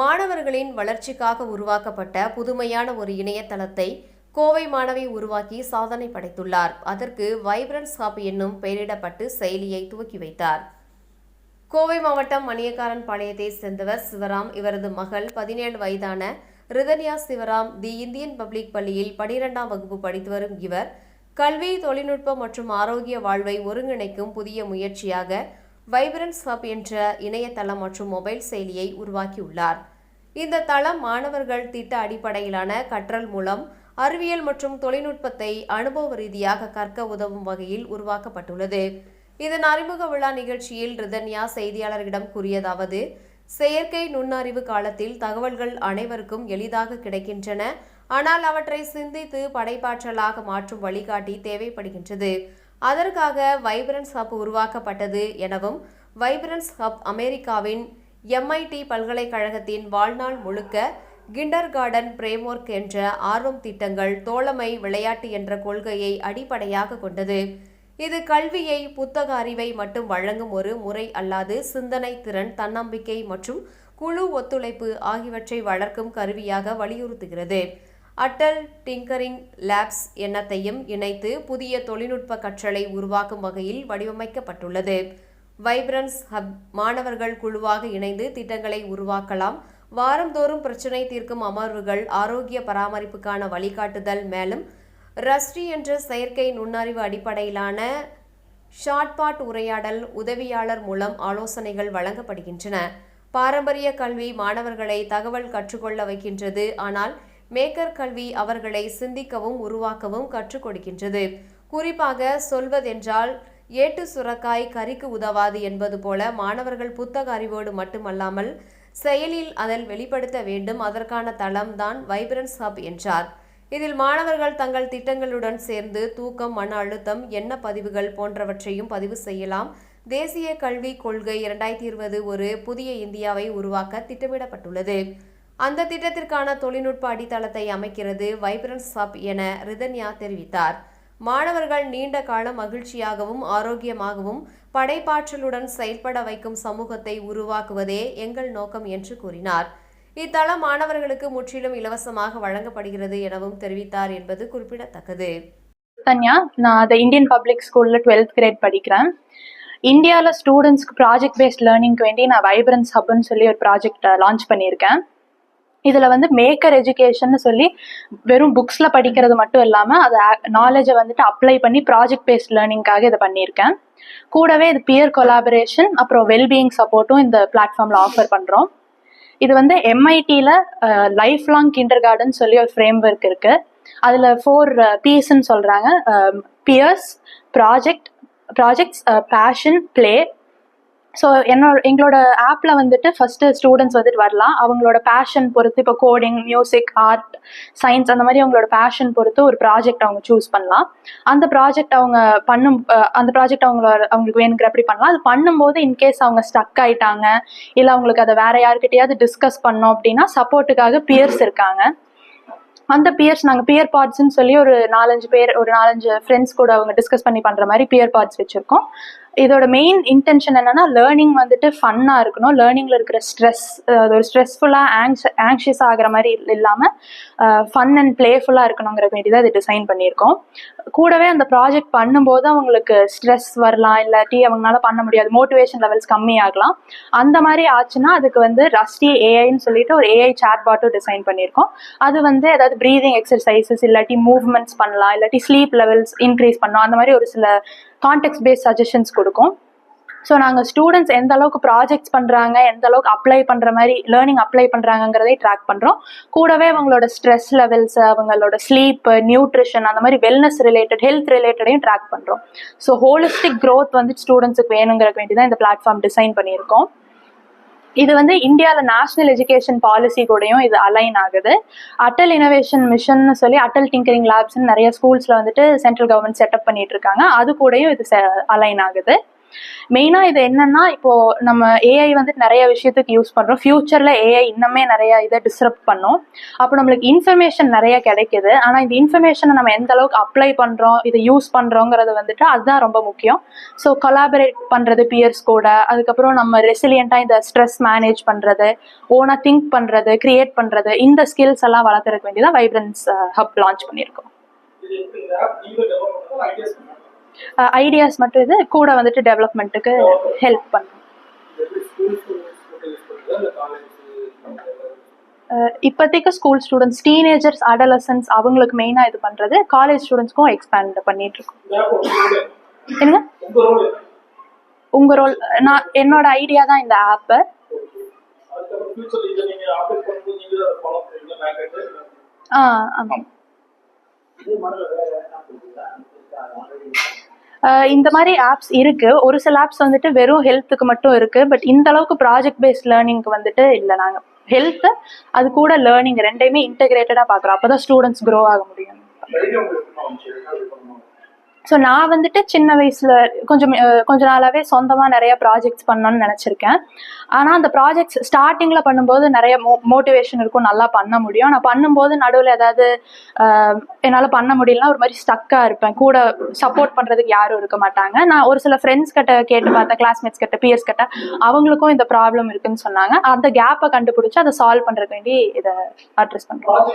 மாணவர்களின் வளர்ச்சிக்காக உருவாக்கப்பட்ட புதுமையான ஒரு இணையதளத்தை கோவை மாணவி உருவாக்கி சாதனை படைத்துள்ளார். அதற்கு வைப்ரன்ஸ் ஹப் என்னும் பெயரிடப்பட்டு செயலியை துவக்கி வைத்தார். கோவை மாவட்டம் மணியக்காரன் பாளையத்தை சேர்ந்தவர் சிவராம். இவரது மகள் பதினேழு வயதான Rithanya Sivaram the Indian public பள்ளியில் பனிரெண்டாம் வகுப்பு படித்து வரும் இவர் கல்வி தொழில்நுட்பம் மற்றும் ஆரோக்கிய வாழ்வை ஒருங்கிணைக்கும் புதிய முயற்சியாக வைப்ரன்ஸ் ஹப் என்ற இணையதளம் மற்றும் மொபைல் செயலியை உருவாக்கியுள்ளார். இந்த தளம் மாணவர்கள் திட்ட அடிப்படையிலான கற்றல் மூலம் அறிவியல் மற்றும் தொழில்நுட்பத்தை அனுபவ ரீதியாக கற்க உதவும் வகையில் உருவாக்கப்பட்டுள்ளது. இதன் அறிமுக விழா நிகழ்ச்சியில் ரிதன்யா செய்தியாளர்களிடம் கூறியதாவது செயற்கை நுண்ணறிவு காலத்தில் தகவல்கள் அனைவருக்கும் எளிதாக கிடைக்கின்றன. ஆனால் அவற்றை சிந்தித்து படைப்பாற்றலாக மாற்றும் வழிகாட்டி தேவைப்படுகின்றது. அதற்காக வைப்ரன்ஸ் ஹப் உருவாக்கப்பட்டது எனவும் வைப்ரன்ஸ் ஹப் அமெரிக்காவின் எம்ஐடி பல்கலைக்கழகத்தின் வாழ்நாள் முழுக்க கிண்டர் கார்டன் பிரேம்ஒர்க் என்ற ஆர்வம் திட்டங்கள் தோழமை விளையாட்டு என்ற கொள்கையை அடிப்படையாக கொண்டது. இது கல்வியை புத்தக அறிவை மட்டும் வழங்கும் ஒரு முறை அல்லாது சிந்தனை திறன் தன்னம்பிக்கை மற்றும் குழு ஒத்துழைப்பு ஆகியவற்றை வளர்க்கும் கருவியாக வலியுறுத்துகிறது. அட்டல் டிங்கரிங் லேப்ஸ் எண்ணத்தையும் இணைத்து புதிய தொழில்நுட்ப கற்றலை உருவாக்கும் வகையில் வடிவமைக்கப்பட்டுள்ளது. வைப்ரன்ஸ் ஹப் மாணவர்கள் குழுவாக இணைந்து திட்டங்களை உருவாக்கலாம். வாரந்தோறும் பிரச்சினை தீர்க்கும் அமர்வுகள் ஆரோக்கிய பராமரிப்புக்கான வழிகாட்டுதல் மேலும் ரஸ்டி என்ற செயற்கை நுண்ணறிவு அடிப்படையிலான ஷார்ட்பாட் உரையாடல் உதவியாளர் மூலம் ஆலோசனைகள் வழங்கப்படுகின்றன. பாரம்பரிய கல்வி மாணவர்களை தகவல் கற்றுக்கொள்ள வைக்கின்றது. ஆனால் மேக்கர் கல்வி அவர்களை சிந்திக்கவும் உருவாக்கவும் கற்றுக் கொடுக்கின்றது. குறிப்பாக சொல்வதென்றால் ஏட்டு சுரக்காய் கறிக்கு உதவாது என்பது போல மாணவர்கள் புத்தக அறிவோடு மட்டுமல்லாமல் செயலில் அதில் வெளிப்படுத்த வேண்டும். அதற்கான தளம்தான் வைப்ரன்ஸ் ஹப் என்றார். இதில் மாணவர்கள் தங்கள் திட்டங்களுடன் சேர்ந்து தூக்கம் மன அழுத்தம் எண்ண பதிவுகள் போன்றவற்றையும் பதிவு செய்யலாம். தேசிய கல்விக் கொள்கை இரண்டாயிரத்தி இருபது ஒரு புதிய இந்தியாவை உருவாக்க திட்டமிடப்பட்டுள்ளது. அந்த திட்டத்திற்கான தொழில்நுட்ப அடித்தளத்தை அமைக்கிறது வைப்ரன்ஸ் ஹப் என ரிதன்யா தெரிவித்தார். மாணவர்கள் நீண்ட காலம் மகிழ்ச்சியாகவும் ஆரோக்கியமாகவும் படைப்பாற்றலுடன் செயல்பட வைக்கும் சமூகத்தை உருவாக்குவதே எங்கள் நோக்கம் என்று கூறினார். இத்தளம் மாணவர்களுக்கு முற்றிலும் இலவசமாக வழங்கப்படுகிறது எனவும் தெரிவித்தார் என்பது குறிப்பிடத்தக்கது. தன்யா நான் த இந்தியன் பப்ளிக் ஸ்கூலில் டுவெல்த் கிரேட் படிக்கிறேன். இந்தியாவில் ஸ்டூடெண்ட்ஸ்க்கு ப்ராஜெக்ட் பேஸ்ட் லேர்னிங்க்கு வேண்டி நான் வைப்ரன்ஸ் ஹப்னு சொல்லி ஒரு ப்ராஜெக்ட் லான்ச் பண்ணியிருக்கேன். இதில் வந்து மேக்கர் எஜுகேஷன் சொல்லி வெறும் புக்ஸில் படிக்கிறது மட்டும் இல்லாமல் அதை நாலேஜை வந்துட்டு அப்ளை பண்ணி ப்ராஜெக்ட் பேஸ்ட் லேர்னிங்காக இதை பண்ணியிருக்கேன். கூடவே இது பியர் கொலாபரேஷன் அப்புறம் வெல்பீயிங் சப்போர்ட்டும் இந்த பிளாட்ஃபார்மில் ஆஃபர் பண்ணுறோம் இது வந்து எம்ஐடியில் லைஃப் லாங் கிண்டர் கார்டன் சொல்லி ஒரு ஃப்ரேம் ஒர்க் இருக்கு. அதில் ஃபோர் பீஸ்ன்னு சொல்கிறாங்க peers project projects passion play so என்னோட எங்களோட ஆப்பில் வந்துட்டு ஃபஸ்ட்டு ஸ்டூடெண்ட்ஸ் வந்துட்டு வரலாம். அவங்களோட பேஷன் பொறுத்து இப்போ கோடிங் மியூசிக் ஆர்ட் சயின்ஸ் அந்த மாதிரி அவங்களோட பேஷன் பொறுத்து ஒரு ப்ராஜெக்ட் அவங்க சூஸ் பண்ணலாம். அந்த ப்ராஜெக்ட் அவங்க பண்ணும் அந்த ப்ராஜெக்ட் அவங்களோட அவங்களுக்கு வேணுங்கிற அப்படி பண்ணலாம். அது பண்ணும்போது இன்கேஸ் அவங்க ஸ்டக் ஆயிட்டாங்க இல்லை அவங்களுக்கு அதை வேற யாருக்கிட்டையாவது டிஸ்கஸ் பண்ணோம் அப்படின்னா சப்போர்ட்டுக்காக பியர்ஸ் இருக்காங்க. அந்த பியர்ஸ் நாங்கள் பியர் பார்ட்ஸ்ன்னு சொல்லி ஒரு நாலஞ்சு பேர் ஒரு நாலஞ்சு ஃப்ரெண்ட்ஸ் கூட அவங்க டிஸ்கஸ் பண்ணி பண்ணுற மாதிரி பியர் பார்ட்ஸ் வச்சுருக்கோம். இதோட மெயின் இன்டென்ஷன் என்னன்னா லேர்னிங் வந்துட்டு ஃபன்னாக இருக்கணும். லேர்னிங்கில் இருக்கிற ஸ்ட்ரெஸ் அது ஒரு ஸ்ட்ரெஸ்ஃபுல்லாக ஆங்ஸ் ஆங்ஷியஸ் ஆகிற மாதிரி இல்லாமல் ஃபன் அண்ட் பிளேஃபுல்லாக இருக்கணுங்கிற வேண்டி தான் இது டிசைன் பண்ணியிருக்கோம். கூடவே அந்த ப்ராஜெக்ட் பண்ணும்போது அவங்களுக்கு ஸ்ட்ரெஸ் வரலாம் இல்லாட்டி அவங்களால பண்ண முடியாது. மோட்டிவேஷன் லெவல்ஸ் கம்மியாகலாம். அந்த மாதிரி ஆச்சுன்னா அதுக்கு வந்து ரஸ்டி ஏஐன்னு சொல்லிட்டு ஒரு ஏஐ சாட் பாட்டும் டிசைன் பண்ணியிருக்கோம். அது வந்து ஏதாவது ப்ரீதிங் எக்ஸசைசஸ் இல்லாட்டி மூவ்மெண்ட்ஸ் பண்ணலாம் இல்லாட்டி ஸ்லீப் லெவல்ஸ் இன்க்ரீஸ் பண்ணலாம். அந்த மாதிரி ஒரு சில கான்டெக்ட் பேஸ்ட் சஜஷன்ஸ் கொடுக்கும். ஸோ நாங்கள் ஸ்டூடெண்ட்ஸ் எந்த அளவுக்கு ப்ராஜெக்ட்ஸ் பண்ணுறாங்க எந்த அளவுக்கு அப்ளை பண்ணுற மாதிரி லேர்னிங் அப்ளை பண்ணுறாங்கங்கிறதை ட்ராக் பண்ணுறோம் கூடவே அவங்களோட ஸ்ட்ரெஸ் லெவல்ஸ் அவங்களோட ஸ்லீப் நியூட்ரிஷன் அந்த மாதிரி வெல்னஸ் ரிலேட்டட் ஹெல்த் ரிலேட்டடையும் ட்ராக் பண்ணுறோம் ஸோ ஹோலிஸ்டிக் க்ரோத் வந்து ஸ்டூடெண்ட்ஸுக்கு வேணுங்கிறக்கு வேண்டி தான் இந்த பிளாட்ஃபார்ம் டிசைன் பண்ணியிருக்கோம். இது வந்து இந்தியாவில் நேஷனல் எஜுகேஷன் பாலிசி கூடயும் இது அலைன் ஆகுது. அட்டல் இனோவேஷன் மிஷன் சொல்லி அட்டல் டிங்கரிங் லேப்ஸ்னு நிறைய ஸ்கூல்ஸில் வந்துட்டு சென்ட்ரல் கவர்மெண்ட் செட்டப் பண்ணிட்டு இருக்காங்க. அது கூடயும் இது அலைன் ஆகுது. மெயினாக இது என்னன்னா இப்போ நம்ம ஏஐ வந்துட்டு நிறைய விஷயத்துக்கு யூஸ் பண்ணுறோம் ஃப்யூச்சரில் ஏஐ இன்னுமே நிறைய இதை டிஸ்டர்ப் பண்ணும். அப்போ நம்மளுக்கு இன்ஃபர்மேஷன் நிறைய கிடைக்குது. ஆனால் இந்த இன்ஃபர்மேஷனை நம்ம எந்த அளவுக்கு அப்ளை பண்ணுறோம் இதை யூஸ் பண்ணுறோங்கிறது வந்துட்டு அதுதான் ரொம்ப முக்கியம். ஸோ கொலாபரேட் பண்ணுறது பியர்ஸ் கூட. அதுக்கப்புறம் நம்ம ரெசிலியண்ட்டாக இந்த ஸ்ட்ரெஸ் மேனேஜ் பண்ணுறது ஓனாக திங்க் பண்ணுறது கிரியேட் பண்ணுறது இந்த ஸ்கில்ஸ் எல்லாம் வளர்த்துறதுக்கு வேண்டியதான் வைப்ரன்ஸ் ஹப் லான்ச் பண்ணியிருக்கோம். ஐடியாஸ் மட்டும் இது கூட வந்துட்டு டெவலப்மெண்ட்டுக்கு ஹெல்ப் பண்ணும். ஸ்கூல் இப்போதைக்கு ஸ்கூல் ஸ்டூடெண்ட்ஸ் டீனேஜர்ஸ் அடலசன்ஸ் அவங்களுக்கு மெயினாக இது பண்ணுறது காலேஜ் ஸ்டூடெண்ட்ஸ்க்கும் எக்ஸ்பேண்ட் பண்ணிட்டு இருக்கோம் என்னங்க? என்ன உங்கள் ரோல் நான் என்னோட ஐடியா தான் இந்த ஆப்பு ஆ ஆமாம் இந்த மாதிரி ஆப்ஸ் இருக்கு. ஒரு சில ஆப்ஸ் வந்துட்டு வெறும் ஹெல்த்துக்கு மட்டும் இருக்கு. பட் இந்த அளவுக்கு ப்ராஜெக்ட் பேஸ்ட் லேர்னிங்க்கு வந்துட்டு இல்லை நாங்கள் ஹெல்த் அது கூட லேர்னிங் ரெண்டையுமே இன்டெகிரேட்டடாக பார்க்குறோம். அப்போ தான் ஸ்டூடெண்ட்ஸ் க்ரோ ஆக முடியும் ஸோ நான் வந்துட்டு சின்ன வயசில் கொஞ்சம் கொஞ்ச நாளாகவே சொந்தமாக நிறைய ப்ராஜெக்ட்ஸ் பண்ணணும்னு நினச்சிருக்கேன். ஆனால் அந்த ப்ராஜெக்ட்ஸ் ஸ்டார்டிங்கில் பண்ணும்போது நிறைய மோ மோட்டிவேஷன் இருக்கும். நல்லா பண்ண முடியும். நான் பண்ணும்போது நடுவில் ஏதாவது என்னால் பண்ண முடியலனா ஒரு மாதிரி ஸ்டக்காக இருப்பேன். கூட சப்போர்ட் பண்ணுறதுக்கு யாரும் இருக்க மாட்டாங்க. நான் ஒரு சில ஃப்ரெண்ட்ஸ் கிட்ட கேட்டு பார்த்தேன் கிளாஸ்மேட்ஸ் கிட்ட பியர்ஸ் கிட்ட அவங்களுக்கும் இந்த ப்ராப்ளம் இருக்குன்னு சொன்னாங்க. அந்த கேப்பை கண்டுபிடிச்சி அதை சால்வ் பண்ணுறதுக்கு வேண்டி இதை அட்ரஸ் பண்ணுறோம்